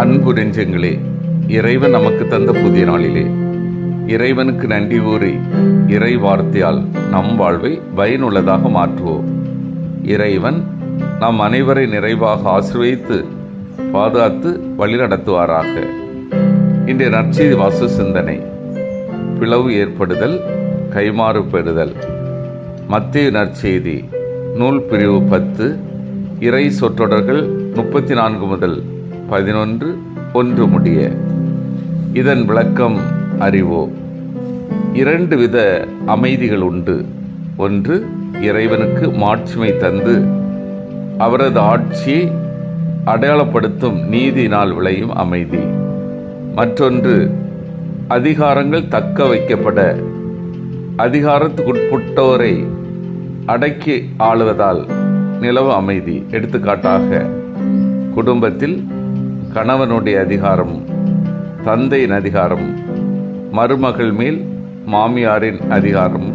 அன்பு நெஞ்சங்களே இறைவன் நமக்கு தந்த புதிய நாளிலே. இறைவனுக்கு நன்றி கூறி இறை வார்த்தையால் நம் வாழ்வை பயனுள்ளதாக மாற்றுவோம். இறைவன் நம் அனைவரை நிறைவாக ஆசிர்வதித்து பாதுகாத்து வழிநடத்துவாராக. இன்றைய நற்செய்தி வாசு சிந்தனை பிளவு ஏற்படுதல் கைமாறு பெறுதல். மத்திய நற்செய்தி நூல் பிரிவு பத்து இறை சொற்றொடர்கள் முப்பத்தி நான்கு முதல் பதினொன்று ஒன்று முடிய. இதன் விளக்கம் அறிவோ? இரண்டு வித அமைதிகள் உண்டு. ஒன்று இறைவனுக்கு மாட்சிமை தந்து அவரது ஆட்சியை அடையாளப்படுத்தும் நீதியினால் விளையும் அமைதி. மற்றொன்று அதிகாரங்கள் தக்க வைக்கப்பட அதிகாரத்துக்குட்பட்டோரை அடக்கி ஆளுவதால் நிலவு அமைதி. எடுத்துக்காட்டாக குடும்பத்தில் கணவனுடைய அதிகாரம் தந்தையின் அதிகாரம் மருமகள் மேல் மாமியாரின் அதிகாரம்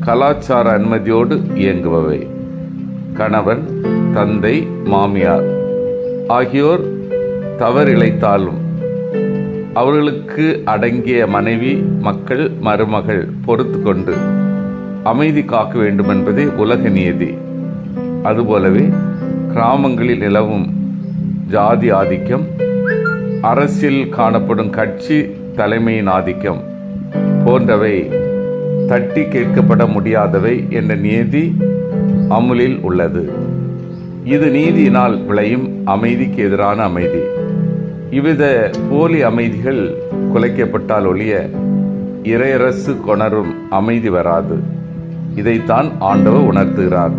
கலாச்சார அனுமதியோடு இயங்குபவை. கணவன் தந்தை மாமியார் ஆகியோர் தவறிழைத்தாலும் அவர்களுக்கு அடங்கிய மனைவி மக்கள் மருமகள் பொறுத்து கொண்டு அமைதி காக்க வேண்டும் என்பதே உலக நியதி அதுபோலவே கிராமங்களில் நிலவும் ஜாதி ஆதிக்கம் அரசில் காணப்படும் கட்சி தலைமையின் ஆதிக்கம் போன்றவை தட்டி கேட்கப்பட முடியாதவை என்ற நீதி அமுலில் உள்ளது. இது நீதியினால் விளையும் அமைதிக்கு எதிரான அமைதி. இவ்வித போலி அமைதிகள் குலைக்கப்பட்டால் ஒழிய இறையரசு கொணரும் அமைதி வராது. இதைத்தான் ஆண்டவர் உணர்த்துகிறார்.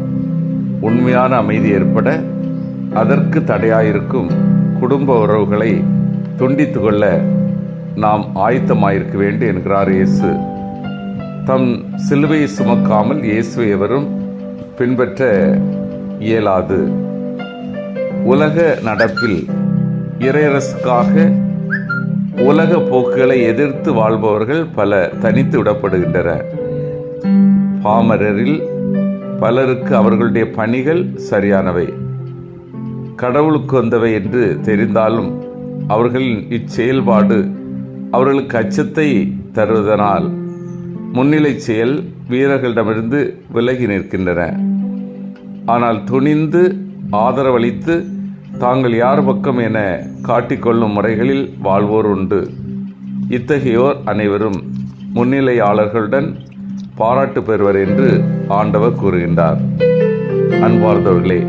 உண்மையான அமைதி ஏற்பட அதற்கு தடையாயிருக்கும் குடும்ப உறவுகளை துண்டித்து கொள்ள நாம் ஆயத்தமாயிருக்க வேண்டும் என்கிறார் இயேசு. தம் சிலுவையை சுமக்காமல் இயேசுவை எவரும் பின்பற்ற இயலாது. உலக நடப்பில் இறையரசுக்காக உலக போக்குகளை எதிர்த்து வாழ்பவர்கள் பல தனித்து விடப்படுகின்றனர் பாமரரில் பலருக்கு அவர்களுடைய பணிகள் சரியானவை. கடவுளுக்கு வந்தவை என்று தெரிந்தாலும் அவர்களின் இச்செயல்பாடு அவர்களுக்கு அச்சத்தை தருவதனால் முன்னிலை செயல் வீரர்களிடமிருந்து விலகி நிற்கின்றன. ஆனால் துணிந்து ஆதரவளித்து தாங்கள் யார் பக்கம் என காட்டிக்கொள்ளும் முறைகளில் வாழ்வோர் உண்டு. இத்தகையோர் அனைவரும் முன்னிலையாளர்களுடன் பாராட்டு பெறுவர் என்று ஆண்டவர் கூறுகின்றார். அன்பார்ந்தவர்களே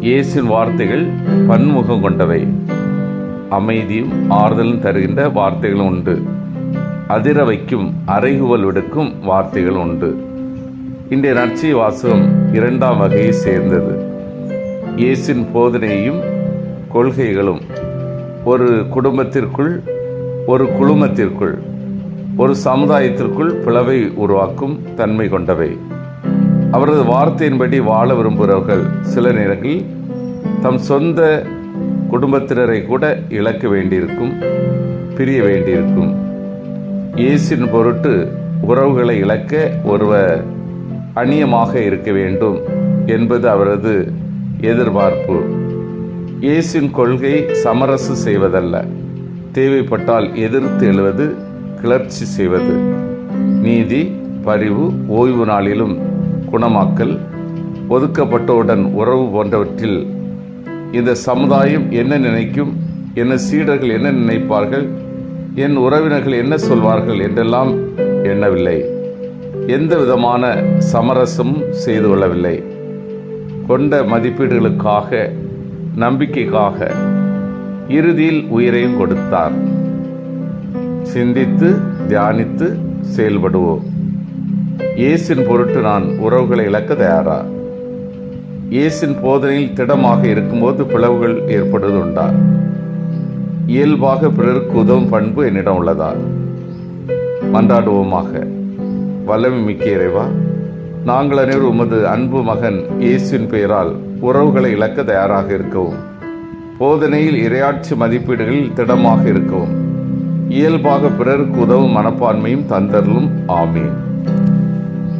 இயேசின் வார்த்தைகள் பன்முகம் கொண்டவை. அமைதியும் ஆறுதலும் தருகின்ற வார்த்தைகளும் உண்டு. அதிர வைக்கும் அறைகுவல் விடுக்கும் வார்த்தைகள் உண்டு. இன்றைய நற்செய்தி வாசகம் இரண்டாம் வகையை சேர்ந்தது. இயேசின் போதனையும் கொள்கைகளும் ஒரு குடும்பத்திற்குள் ஒரு குழுமத்திற்குள் ஒரு சமுதாயத்திற்குள் பிளவை உருவாக்கும் தன்மை கொண்டவை. அவரது வார்த்தையின்படி வாழ விரும்புகிறவர்கள் சில நேரங்களில் தம் சொந்த குடும்பத்தினரை கூட இழக்க வேண்டியிருக்கும் பிரிய வேண்டியிருக்கும். இயேசின் பொருட்டு உறவுகளை இழக்க ஒருவர் அந்நியமாக இருக்க வேண்டும் என்பது அவரது எதிர்பார்ப்பு. இயேசின் கொள்கை சமரசு செய்வதல்ல. தேவைப்பட்டால் எதிர்த்து எழுவது கிளர்ச்சி செய்வது. நீதி பரிவு ஓய்வு நாளிலும் குணமாக்கல் ஒதுக்கப்பட்டவுடன் உறவு போன்றவற்றில் இந்த சமுதாயம் என்ன நினைக்கும் என்ன சீடர்கள் என்ன நினைப்பார்கள் என் உறவினர்கள் என்ன சொல்வார்கள் என்றெல்லாம் எண்ணவில்லை. எந்த விதமான சமரசமும் செய்து கொள்ளவில்லை. கொண்ட மதிப்பீடுகளுக்காக நம்பிக்கைக்காக இறுதியில் உயிரையும் கொடுத்தார். சிந்தித்து தியானித்து செயல்படுவோம். இயேசின் பொருட்டு நான் உறவுகளை இழக்க தயாரா? இயேசின் போதனையில் திடமாக இருக்கும்போது பிளவுகள் ஏற்படுவது உண்டா இயல்பாக பிறருக்கு உதவும் பண்பு என்னிடம் உள்ளதா? மன்றாடுவோமாக. வல்லமை மிக்க இறைவா நாங்கள் அனைவரும் உமது அன்பு மகன் இயேசுவின் பெயரால் உறவுகளை இழக்க தயாராக இருக்கவும் போதனையில் இரையாட்சி மதிப்பீடுகளில் திடமாக இருக்கவும் இயல்பாக பிறருக்கு உதவும் மனப்பான்மையும் தந்தரலும் ஆமேன்.